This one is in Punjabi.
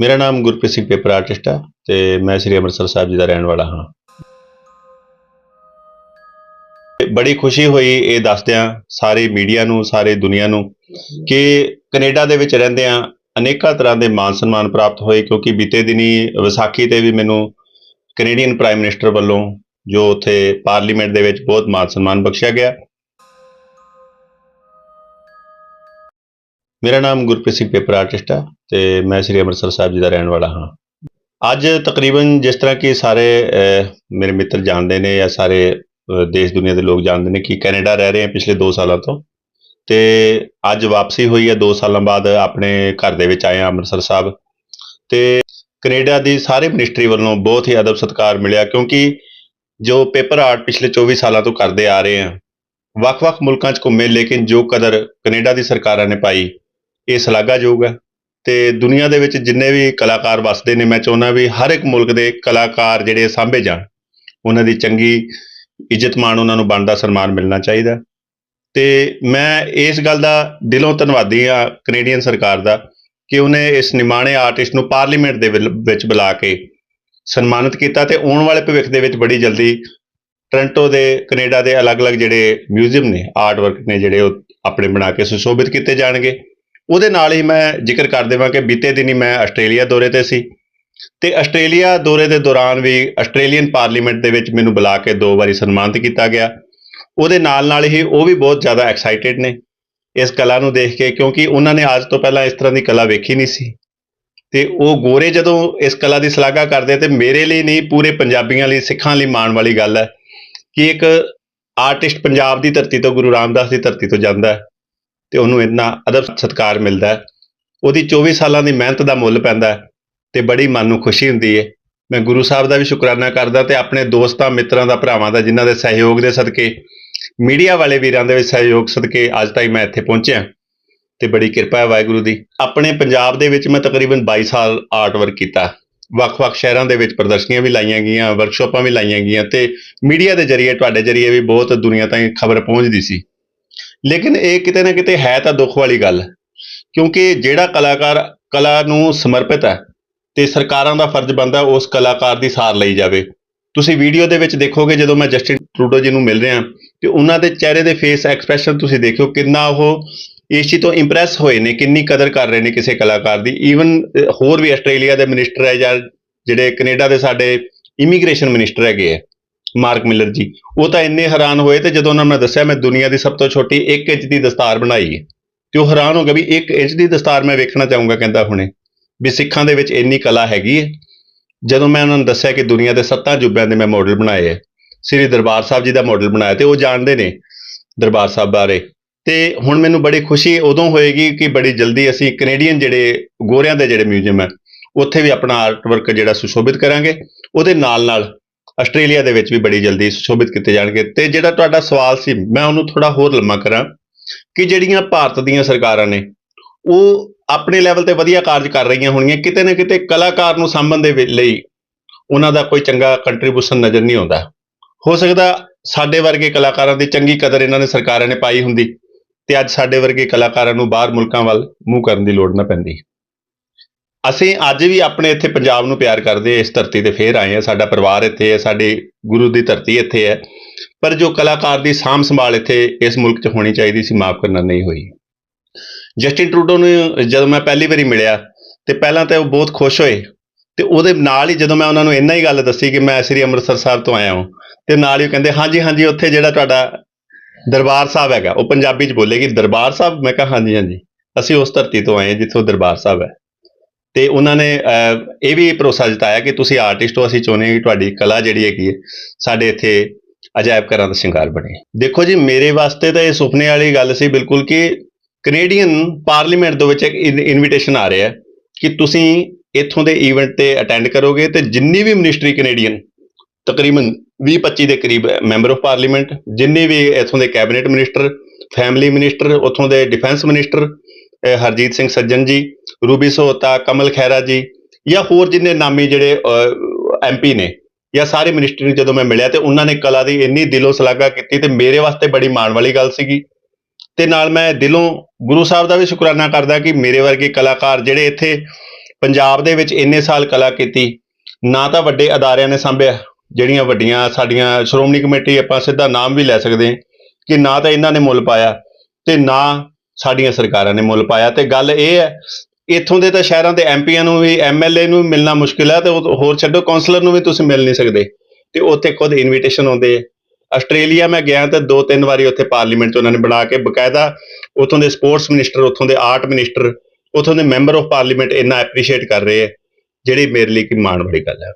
ਮੇਰਾ ਨਾਮ ਗੁਰਪ੍ਰੀਤ ਸਿੰਘ ਪੇਪਰ ਆਰਟਿਸਟ ਆ ਤੇ ਮੈਂ ਸ੍ਰੀ ਅੰਮ੍ਰਿਤਸਰ ਸਾਹਿਬ ਜੀ ਦਾ ਰਹਿਣ ਵਾਲਾ ਹਾਂ। ਬੜੀ ਖੁਸ਼ੀ ਹੋਈ ਇਹ ਦੱਸਦਿਆਂ ਸਾਰੇ ਮੀਡੀਆ ਨੂੰ, ਸਾਰੇ ਦੁਨੀਆ ਨੂੰ ਕਿ ਕੈਨੇਡਾ ਦੇ ਵਿੱਚ ਰਹਿੰਦਿਆਂ ਅਨੇਕਾਂ ਤਰ੍ਹਾਂ ਦੇ ਮਾਨ ਸਨਮਾਨ ਪ੍ਰਾਪਤ ਹੋਏ ਕਿਉਂਕਿ ਬੀਤੇ ਦਿਨੀ ਵਿਸਾਖੀ ਤੇ ਵੀ ਮੈਨੂੰ ਕੈਨੇਡੀਅਨ ਪ੍ਰਾਈਮ ਮਿਨਿਸਟਰ ਵੱਲੋਂ ਜੋ ਉੱਥੇ ਪਾਰਲੀਮੈਂਟ ਦੇ ਵਿੱਚ ਬਹੁਤ ਮਾਨ ਸਨਮਾਨ ਬਖਸ਼ਿਆ ਗਿਆ। ਮੇਰਾ ਨਾਮ ਗੁਰਪ੍ਰੀਤ ਸਿੰਘ ਪੇਪਰ ਆਰਟਿਸਟ ਆ। ਤੇ ਮੈਂ ਸ੍ਰੀ ਅੰਮ੍ਰਿਤਸਰ ਸਾਹਿਬ ਜੀ ਦਾ ਰਹਿਣ ਵਾਲਾ ਹਾਂ। ਅੱਜ ਤਕਰੀਬਨ ਜਿਸ ਤਰ੍ਹਾਂ ਕਿ ਸਾਰੇ ਮੇਰੇ ਮਿੱਤਰ ਜਾਣਦੇ ਨੇ ਜਾਂ ਸਾਰੇ ਦੇਸ਼ ਦੁਨੀਆ ਦੇ ਲੋਕ ਜਾਣਦੇ ਨੇ ਕਿ ਕੈਨੇਡਾ ਰਹਿ ਰਹੇ ਹਾਂ ਪਿਛਲੇ 2 ਸਾਲਾਂ ਤੋਂ। ਤੇ ਅੱਜ ਵਾਪਸੀ ਹੋਈ ਹੈ 2 ਸਾਲਾਂ ਬਾਅਦ ਆਪਣੇ ਘਰ ਦੇ ਵਿੱਚ ਆਏ ਹਾਂ ਅੰਮ੍ਰਿਤਸਰ ਸਾਹਿਬ। ਤੇ ਕੈਨੇਡਾ ਦੀ ਸਾਰੇ ਮਿਨਿਸਟਰੀ ਵੱਲੋਂ ਬਹੁਤ ਹੀ ਅਦਬ ਸਤਿਕਾਰ ਮਿਲਿਆ ਕਿਉਂਕਿ ਜੋ ਪੇਪਰ ਆਰਟ ਪਿਛਲੇ 24 ਸਾਲਾਂ ਤੋਂ ਕਰਦੇ ਆ ਰਹੇ ਹਾਂ ਵੱਖ-ਵੱਖ ਮੁਲਕਾਂ 'ਚ ਘੁੰਮੇ ਲੇਕਿਨ ਜੋ ਕਦਰ ਕੈਨੇਡਾ ਦੀ ਸਰਕਾਰਾਂ ਨੇ ਪਾਈ, ਇਹ ਸ਼ਲਾਘਾਯੋਗ ਹੈ। ਤੇ ਦੁਨੀਆ ਦੇ ਵਿੱਚ ਜਿੰਨੇ ਵੀ ਕਲਾਕਾਰ ਵੱਸਦੇ ਨੇ, ਮੈਂ ਚਾਹੁੰਦਾ ਵੀ ਹਰ ਇੱਕ ਮੁਲਕ ਦੇ ਕਲਾਕਾਰ ਜਿਹੜੇ ਸਾਂਭੇ ਜਾਣ। ਉਹਨਾਂ ਦੀ ਚੰਗੀ ਇੱਜ਼ਤ ਮਾਣ ਉਹਨਾਂ ਨੂੰ ਬਣਦਾ, ਸਨਮਾਨ ਮਿਲਣਾ ਚਾਹੀਦਾ। ਤੇ ਮੈਂ ਇਸ ਗੱਲ ਦਾ ਦਿਲੋਂ ਧੰਨਵਾਦੀ ਆ ਕੈਨੇਡੀਅਨ ਸਰਕਾਰ ਦਾ ਕਿ ਉਹਨੇ ਇਸ ਨਿਮਾਣੇ ਆਰਟਿਸਟ ਨੂੰ ਪਾਰਲੀਮੈਂਟ ਦੇ ਵਿਲ- ਵਿੱਚ ਬੁਲਾ ਕੇ ਸਨਮਾਨਿਤ ਕੀਤਾ ਤੇ ਆਉਣ ਵਾਲੇ ਭਵਿੱਖ ਦੇ ਵਿੱਚ ਬੜੀ ਜਲਦੀ ਟੋਰਾਂਟੋ ਦੇ ਕੈਨੇਡਾ ਦੇ ਅਲੱਗ-ਅਲੱਗ ਜਿਹੜੇ ਮਿਊਜ਼ੀਅਮ ਨੇ ਆਰਟ ਵਰਕ ਨੇ ਜਿਹੜੇ ਉਹ ਆਪਣੇ ਬਣਾ ਕੇ ਸੁਸ਼ੋਭਿਤ ਕੀਤੇ ਜਾਣਗੇ। ਉਹਦੇ ਨਾਲ ਹੀ ਮੈਂ ਜ਼ਿਕਰ ਕਰ ਦੇਵਾਂ ਕਿ ਬੀਤੇ ਦਿਨੀ ਮੈਂ ਆਸਟ੍ਰੇਲੀਆ ਦੌਰੇ ਤੇ ਸੀ। ਤੇ ਆਸਟ੍ਰੇਲੀਆ ਦੌਰੇ ਦੇ ਦੌਰਾਨ ਵੀ ਆਸਟ੍ਰੇਲੀਅਨ ਪਾਰਲੀਮੈਂਟ ਦੇ ਵਿੱਚ ਮੈਨੂੰ ਬੁਲਾ ਕੇ ਦੋ ਵਾਰੀ ਸਨਮਾਨਿਤ ਕੀਤਾ ਗਿਆ। ਉਹਦੇ ਨਾਲ ਨਾਲ ਹੀ ਉਹ ਵੀ ਬਹੁਤ ਜ਼ਿਆਦਾ ਐਕਸਾਈਟਿਡ ਨੇ ਇਸ ਕਲਾ ਨੂੰ ਦੇਖ ਕੇ, ਕਿਉਂਕਿ ਉਹਨਾਂ ਨੇ ਅੱਜ ਤੋਂ ਪਹਿਲਾਂ ਇਸ ਤਰ੍ਹਾਂ ਦੀ ਕਲਾ ਵੇਖੀ ਨਹੀਂ ਸੀ। ਤੇ ਉਹ ਗੋਰੇ ਜਦੋਂ ਇਸ ਕਲਾ ਦੀ ਸ਼ਲਾਘਾ ਕਰਦੇ ਤੇ ਮੇਰੇ ਲਈ ਨਹੀਂ, ਪੂਰੇ ਪੰਜਾਬੀਆਂ ਲਈ, ਸਿੱਖਾਂ ਲਈ ਮਾਣ ਵਾਲੀ ਗੱਲ ਹੈ ਕਿ ਇੱਕ ਆਰਟਿਸਟ ਪੰਜਾਬ ਦੀ ਧਰਤੀ ਤੋਂ, ਗੁਰੂ ਰਾਮਦਾਸ ਦੀ ਧਰਤੀ ਤੋਂ ਜਾਂਦਾ ਹੈ। ਤੇ ਉਹਨੂੰ ਇੰਨਾ ਅਦਬ ਸਤਿਕਾਰ ਮਿਲਦਾ ਹੈ। ਉਹਦੀ 24 ਸਾਲਾਂ ਦੀ ਮਿਹਨਤ ਦਾ ਮੁੱਲ ਪੈਂਦਾ ਹੈ ਤੇ ਬੜੀ ਮਨ ਨੂੰ ਖੁਸ਼ੀ ਹੁੰਦੀ ਹੈ। ਮੈਂ ਗੁਰੂ ਸਾਹਿਬ ਦਾ ਵੀ ਸ਼ੁਕਰਾਨਾ ਕਰਦਾ ਤੇ ਆਪਣੇ ਦੋਸਤਾਂ, ਮਿੱਤਰਾਂ ਦਾ, ਭਰਾਵਾਂ ਦਾ, ਜਿਨ੍ਹਾਂ ਦੇ ਸਹਿਯੋਗ ਦੇ ਸਦਕੇ, ਮੀਡੀਆ ਵਾਲੇ ਵੀਰਾਂ ਦੇ ਵਿੱਚ ਸਹਿਯੋਗ ਸਦਕੇ ਅੱਜ ਤਾਈਂ ਮੈਂ ਇੱਥੇ ਪਹੁੰਚਿਆ ਤੇ ਬੜੀ ਕਿਰਪਾ ਹੈ ਵਾਹਿਗੁਰੂ ਦੀ। ਆਪਣੇ ਪੰਜਾਬ ਦੇ ਵਿੱਚ ਮੈਂ ਤਕਰੀਬਨ 22 ਸਾਲ ਆਰਟ ਵਰਕ ਕੀਤਾ ਵੱਖ-ਵੱਖ ਸ਼ਹਿਰਾਂ ਦੇ ਵਿੱਚ ਪ੍ਰਦਰਸ਼ਨੀਆਂ ਵੀ ਲਾਈਆਂ ਗਈਆਂ ਵਰਕਸ਼ਾਪਾਂ ਵੀ ਲਾਈਆਂ ਗਈਆਂ ਤੇ ਮੀਡੀਆ ਦੇ ਜ਼ਰੀਏ, ਤੁਹਾਡੇ ਜ਼ਰੀਏ ਵੀ ਬਹੁਤ ਦੁਨੀਆ ਤਾਈਂ ਖਬਰ ਪਹੁੰਚਦੀ ਸੀ। ਲੇਕਿਨ ਇਹ ਕਿਤੇ ਨਾ ਕਿਤੇ ਹੈ ਤਾਂ ਦੁੱਖ ਵਾਲੀ ਗੱਲ। ਕਿਉਂਕਿ ਜਿਹੜਾ ਕਲਾਕਾਰ, ਕਲਾ ਨੂੰ ਸਮਰਪਿਤ ਹੈ ਤੇ ਸਰਕਾਰਾਂ ਦਾ ਫਰਜ਼ ਬਣਦਾ ਉਸ ਕਲਾਕਾਰ ਦੀ ਸਾਰ ਲਈ ਜਾਵੇ। ਤੁਸੀਂ ਵੀਡੀਓ ਦੇ ਵਿੱਚ ਦੇਖੋਗੇ, ਜਦੋਂ ਮੈਂ ਜਸਟਿਨ ਟਰੂਡੋ ਜੀ ਨੂੰ ਮਿਲ ਰਿਹਾ, ਤੇ ਉਹਨਾਂ ਦੇ ਚਿਹਰੇ ਦੇ ਫੇਸ ਐਕਸਪ੍ਰੈਸ਼ਨ ਤੁਸੀਂ ਦੇਖਿਓ ਕਿੰਨਾ ਉਹ ਇਸ ਚੀਜ਼ ਤੋਂ ਇੰਪ੍ਰੈਸ ਹੋਏ ਨੇ, ਕਿੰਨੀ ਕਦਰ ਕਰ ਰਹੇ ਨੇ ਕਿਸੇ ਕਲਾਕਾਰ ਦੀ। ਈਵਨ ਹੋਰ ਵੀ ਆਸਟ੍ਰੇਲੀਆ ਦੇ ਮਿਨਿਸਟਰ ਹੈ ਜਾਂ ਜਿਹੜੇ ਕੈਨੇਡਾ ਦੇ ਸਾਡੇ ਇਮੀਗ੍ਰੇਸ਼ਨ ਮਿਨਿਸਟਰ ਹੈਗੇ ਆ। ਮਾਰਕ ਮਿਲਰ ਜੀ। ਉਹ ਤਾਂ ਇੰਨੇ ਹੈਰਾਨ ਹੋਏ ਤੇ ਜਦੋਂ ਉਹਨਾਂ ਨੇ ਦੱਸਿਆ, ਮੈਂ ਦੁਨੀਆ ਦੀ ਸਭ ਤੋਂ ਛੋਟੀ 1 ਇੰਚ ਦੀ ਦਸਤਾਰ ਬਣਾਈ ਹੈ। ਤੇ ਉਹ ਹੈਰਾਨ ਹੋ ਗਿਆ ਵੀ 1 ਇੰਚ ਦੀ ਦਸਤਾਰ ਮੈਂ ਵੇਖਣਾ ਚਾਹੂੰਗਾ, ਕਹਿੰਦਾ ਹੁਣੇ, ਵੀ ਸਿੱਖਾਂ ਦੇ ਵਿੱਚ ਇੰਨੀ ਕਲਾ ਹੈਗੀ ਹੈ। ਜਦੋਂ ਮੈਂ ਉਹਨਾਂ ਨੂੰ ਦੱਸਿਆ ਕਿ ਦੁਨੀਆ ਦੇ ਸੱਤਾਂ ਜੁਬਿਆਂ ਦੇ ਮੈਂ ਮਾਡਲ ਬਣਾਏ ਹੈ ਸ੍ਰੀ ਦਰਬਾਰ ਸਾਹਿਬ ਜੀ ਦਾ ਮਾਡਲ ਬਣਾਇਆ ਤੇ ਉਹ ਜਾਣਦੇ ਨੇ ਦਰਬਾਰ ਸਾਹਿਬ ਬਾਰੇ। ਤੇ ਹੁਣ ਮੈਨੂੰ ਬੜੀ ਖੁਸ਼ੀ ਉਦੋਂ ਹੋਏਗੀ ਕਿ ਬੜੀ ਜਲਦੀ ਅਸੀਂ ਕੈਨੇਡੀਅਨ ਜਿਹੜੇ ਗੋਰਿਆਂ ਦੇ ਜਿਹੜੇ ਮਿਊਜ਼ੀਅਮ ਹੈ, ਉੱਥੇ ਵੀ ਆਪਣਾ ਆਰਟ ਵਰਕ ਜਿਹੜਾ ਸੁਸ਼ੋਭਿਤ ਕਰਾਂਗੇ। ਉਹਦੇ ਨਾਲ ਨਾਲ ਆਸਟ੍ਰੇਲੀਆ ਦੇ ਵਿੱਚ ਵੀ ਬੜੀ ਜਲਦੀ ਸੁਸ਼ੋਭਿਤ ਕੀਤੇ ਜਾਣਗੇ। ਤੇ ਜਿਹੜਾ ਤੁਹਾਡਾ ਸਵਾਲ ਸੀ, ਮੈਂ ਉਹਨੂੰ ਥੋੜਾ ਹੋਰ ਲੰਮਾ ਕਰਾਂ ਕਿ ਜਿਹੜੀਆਂ ਭਾਰਤ ਦੀਆਂ ਸਰਕਾਰਾਂ ਨੇ, ਉਹ ਆਪਣੇ ਲੈਵਲ ਤੇ ਵਧੀਆ ਕਾਰਜ ਕਰ ਰਹੀਆਂ ਹੋਣਗੀਆਂ। ਕਿਤੇ ਨਾ ਕਿਤੇ ਕਲਾਕਾਰ ਨੂੰ ਸਾਂਭਣ ਦੇ ਲਈ ਉਹਨਾਂ ਦਾ ਕੋਈ ਚੰਗਾ ਕੰਟਰੀਬਿਊਸ਼ਨ ਨਜ਼ਰ ਨਹੀਂ ਆਉਂਦਾ। ਹੋ ਸਕਦਾ ਸਾਡੇ ਵਰਗੇ ਕਲਾਕਾਰਾਂ ਦੀ ਚੰਗੀ ਕਦਰ ਇਹਨਾਂ ਨੇ ਸਰਕਾਰਾਂ ਨੇ ਪਾਈ ਹੁੰਦੀ ਤੇ ਅੱਜ ਸਾਡੇ ਵਰਗੇ ਕਲਾਕਾਰਾਂ ਨੂੰ ਬਾਹਰ ਮੁਲਕਾਂ ਵੱਲ ਮੂੰਹ ਕਰਨ ਦੀ ਲੋੜ ਨਾ ਪੈਂਦੀ। ਅਸੀਂ ਅੱਜ ਵੀ ਆਪਣੇ ਇੱਥੇ ਪੰਜਾਬ ਨੂੰ ਪਿਆਰ ਕਰਦੇ ਹਾਂ, ਇਸ ਧਰਤੀ ਤੇ ਫੇਰ ਆਏ ਹਾਂ। ਸਾਡਾ ਪਰਿਵਾਰ ਇੱਥੇ ਹੈ ਸਾਡੀ ਗੁਰੂ ਦੀ ਧਰਤੀ ਇੱਥੇ ਹੈ। ਪਰ ਜੋ ਕਲਾਕਾਰ ਦੀ ਸਾਂਭ ਸੰਭਾਲ ਇੱਥੇ ਇਸ ਮੁਲਕ 'ਚ ਹੋਣੀ ਚਾਹੀਦੀ ਸੀ ਮਾਫ ਕਰਨਾ ਨਹੀਂ ਹੋਈ। ਜਸਟਿਨ ਟਰੂਡੋ ਨੂੰ ਜਦੋਂ ਮੈਂ ਪਹਿਲੀ ਵਾਰੀ ਮਿਲਿਆ ਤੇ ਪਹਿਲਾਂ ਤਾਂ ਉਹ ਬਹੁਤ ਖੁਸ਼ ਹੋਏ ਤੇ ਉਹਦੇ ਨਾਲ ਹੀ ਜਦੋਂ ਮੈਂ ਉਹਨਾਂ ਨੂੰ ਇੰਨਾ ਹੀ ਗੱਲ ਦੱਸੀ ਕਿ ਮੈਂ ਸ੍ਰੀ ਅੰਮ੍ਰਿਤਸਰ ਸਾਹਿਬ ਤੋਂ ਆਇਆ ਹਾਂ ਤੇ ਨਾਲ ਹੀ ਉਹ ਕਹਿੰਦੇ ਹਾਂਜੀ ਹਾਂਜੀ ਉੱਥੇ ਜਿਹੜਾ ਤੁਹਾਡਾ ਦਰਬਾਰ ਸਾਹਿਬ ਹੈਗਾ ਉਹ ਪੰਜਾਬੀ 'ਚ ਬੋਲੇਗੀ ਦਰਬਾਰ ਸਾਹਿਬ? ਮੈਂ ਕਿਹਾ ਹਾਂਜੀ ਹਾਂਜੀ ਅਸੀਂ ਉਸ ਧਰਤੀ ਤੋਂ ਆਏ ਹਾਂ ਜਿੱਥੋਂ ਦਰਬਾਰ ਸਾਹਿਬ ਹੈ। ਤੇ ਉਹਨਾਂ ਨੇ ਇਹ ਵੀ ਭਰੋਸਾ ਜਤਾਇਆ ਕਿ ਤੁਸੀਂ ਆਰਟਿਸਟ ਹੋ, ਅਸੀਂ ਚਾਹੁੰਦੇ ਹਾਂ ਕਿ ਤੁਹਾਡੀ ਕਲਾ ਜਿਹੜੀ ਹੈਗੀ ਹੈ, ਸਾਡੇ ਇੱਥੇ ਅਜਾਇਬ ਘਰਾਂ ਦਾ ਸ਼ਿੰਗਾਰ ਬਣੇ। ਦੇਖੋ ਜੀ, ਮੇਰੇ ਵਾਸਤੇ ਤਾਂ ਇਹ ਸੁਪਨੇ ਵਾਲੀ ਗੱਲ ਸੀ ਬਿਲਕੁਲ ਕਿ ਕੈਨੇਡੀਅਨ ਪਾਰਲੀਮੈਂਟ ਦੇ ਵਿੱਚ ਇੱਕ ਇਨਵੀਟੇਸ਼ਨ ਆ ਰਿਹਾ ਕਿ ਤੁਸੀਂ ਇੱਥੋਂ ਦੇ ਇਵੈਂਟ ਤੇ ਅਟੈਂਡ ਕਰੋਗੇ ਤੇ ਜਿੰਨੀ ਵੀ ਮਿਨਿਸਟਰੀ ਕੈਨੇਡੀਅਨ ਤਕਰੀਬਨ 20-25 ਦੇ ਕਰੀਬ ਮੈਂਬਰ ਆਫ ਪਾਰਲੀਮੈਂਟ ਜਿੰਨੇ ਵੀ ਇੱਥੋਂ ਦੇ ਕੈਬਨਿਟ ਮਿਨਿਸਟਰ ਫੈਮਿਲੀ ਮਿਨਿਸਟਰ ਉੱਥੋਂ ਦੇ ਡਿਫੈਂਸ ਮਿਨਿਸਟਰ ਹਰਜੀਤ ਸਿੰਘ ਸੱਜਣ ਜੀ ਰੂਬੀ ਸੋਹਤਾ, ਕਮਲ ਖੈਰਾ ਜੀ ਜਾਂ ਹੋਰ ਜਿੰਨੇ ਨਾਮੀ ਜਿਹੜੇ ਐਮਪੀ ਨੇ ਜਾਂ ਸਾਰੇ ਮਿਨਿਸਟਰ ਨੂੰ ਜਦੋਂ ਮੈਂ ਮਿਲਿਆ ਤੇ ਉਹਨਾਂ ਨੇ ਕਲਾ ਦੀ ਇੰਨੀ ਦਿਲੋਂ ਸ਼ਲਾਘਾ ਕੀਤੀ ਤੇ ਮੇਰੇ ਵਾਸਤੇ ਬੜੀ ਮਾਣ ਵਾਲੀ ਗੱਲ ਸੀਗੀ। ਤੇ ਨਾਲ ਮੈਂ ਦਿਲੋਂ ਗੁਰੂ ਸਾਹਿਬ ਦਾ ਵੀ ਸ਼ੁਕਰਾਨਾ ਕਰਦਾ ਕਿ ਮੇਰੇ ਵਰਗੇ ਕਲਾਕਾਰ ਜਿਹੜੇ ਇੱਥੇ ਪੰਜਾਬ ਦੇ ਵਿੱਚ ਇੰਨੇ ਸਾਲ ਕਲਾ ਕੀਤੀ, ਨਾ ਤਾਂ ਵੱਡੇ ਅਦਾਰਿਆਂ ਨੇ ਸੰਭਿਆ, ਜਿਹੜੀਆਂ ਵੱਡੀਆਂ ਸਾਡੀਆਂ ਸ਼੍ਰੋਮਣੀ ਕਮੇਟੀ ਆਪਾਂ ਸਿੱਧਾ ਨਾਮ ਵੀ ਲੈ ਸਕਦੇ ਹਾਂ ਕਿ ਨਾ ਤਾਂ ਇਹਨਾਂ ਨੇ ਮੁੱਲ ਪਾਇਆ ਤੇ ਨਾ ਸਾਡੀਆਂ ਸਰਕਾਰਾਂ ਨੇ ਮੁੱਲ ਪਾਇਆ। ਤੇ ਗੱਲ ਇਹ ਹੈ ਇੱਥੋਂ ਦੇ ਤਾਂ ਸ਼ਹਿਰਾਂ ਦੇ ਐਮਪੀਆਂ ਨੂੰ ਵੀ ਐਮਐਲਏ ਨੂੰ ਵੀ ਮਿਲਣਾ ਮੁਸ਼ਕਿਲ ਹੈ ਤੇ ਉਹ ਹੋਰ ਛੱਡੋ ਕਾਉਂਸਲਰ ਨੂੰ ਵੀ ਤੁਸੀਂ ਮਿਲ ਨਹੀਂ ਸਕਦੇ। ਤੇ ਉੱਥੇ ਖੁਦ ਇਨਵੀਟੇਸ਼ਨ ਆਉਂਦੇ ਆ। ਆਸਟ੍ਰੇਲੀਆ ਮੈਂ ਗਿਆ ਤਾਂ ਦੋ ਤਿੰਨ ਵਾਰੀ ਉੱਥੇ ਪਾਰਲੀਮੈਂਟ 'ਚ ਉਹਨਾਂ ਨੇ ਬਣਾ ਕੇ ਬਕਾਇਦਾ ਉੱਥੋਂ ਦੇ ਸਪੋਰਟਸ ਮਿਨਿਸਟਰ ਉੱਥੋਂ ਦੇ ਆਰਟ ਮਿਨਿਸਟਰ ਉੱਥੋਂ ਦੇ ਮੈਂਬਰ ਆਫ ਪਾਰਲੀਮੈਂਟ ਇੰਨਾ ਐਪਰੀਸ਼ੀਏਟ ਕਰ ਰਹੇ ਹੈ ਜਿਹੜੀ ਮੇਰੇ ਲਈ ਕਿ ਮਾਣ ਵਾਲੀ ਗੱਲ ਹੈ